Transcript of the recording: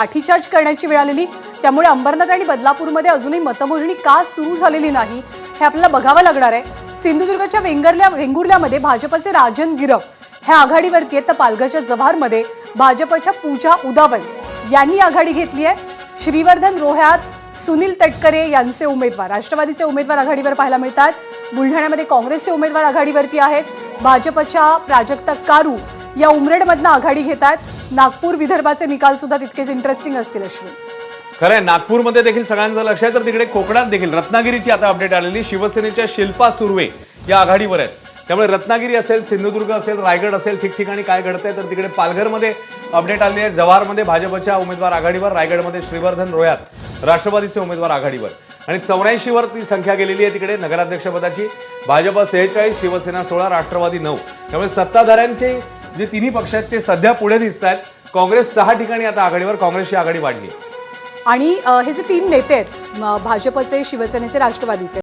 लाठीचार्ज करण्याची वेळ आलेली. त्यामुळे अंबरनाथ आणि बदलापूरमध्ये अजूनही मतमोजणी का सुरू झालेली नाही हे आपल्याला बघावं लागणार आहे. सिंधुदुर्गच्या वेंगर्ल्या वेंगुर्ल्यामध्ये भाजपचे राजन गिरव. ह्या आघाडीवरती आहेत तर पालघरच्या जव्हारमध्ये भाजपच्या पूजा उदावन यांनी आघाडी घेतली आहे. श्रीवर्धन रोह्यात सुनील तटकरे यांचे उमेदवार राष्ट्रवादीचे उमेदवार आघाडीवर पाहायला मिळतात. बुलढाण्यामध्ये काँग्रेसचे उमेदवार आघाडीवरती आहेत. भाजपच्या प्राजक्ता कारू या उमरेडमधनं आघाडी घेत आहेत नागपूर विदर्भाचे निकाल सुद्धा तितकेच इंटरेस्टिंग असतील अश्विन. खरंय नागपूरमध्ये देखील सगळ्यांचं लक्ष आहे. तर तिकडे कोकणात देखील रत्नागिरीची आता अपडेट आलेली. शिवसेनेच्या शिल्पा सुर्वे या आघाडीवर आहेत. त्यामुळे रत्नागिरी असेल सिंधुदुर्ग असेल रायगड असेल ठिकठिकाणी काय घडतंय तर तिकडे पालघरमध्ये अपडेट आली आहे. जव्हारमध्ये भाजपच्या उमेदवार आघाडीवर रायगडमध्ये श्रीवर्धन रोयात राष्ट्रवादीचे उमेदवार आघाडीवर. आणि चौऱ्याऐंशीवर ती संख्या गेलेली आहे तिकडे नगराध्यक्षपदाची. भाजप सेहेचाळीस शिवसेना सोळा राष्ट्रवादी नऊ. त्यामुळे सत्ताधाऱ्यांचे जे तिन्ही पक्ष आहेत ते सध्या पुढे दिसत आहेत. काँग्रेस सहा ठिकाणी आता आघाडीवर काँग्रेसची आघाडी वाढली. आणि हे जे तीन नेते आहेत भाजपचे शिवसेनेचे राष्ट्रवादीचे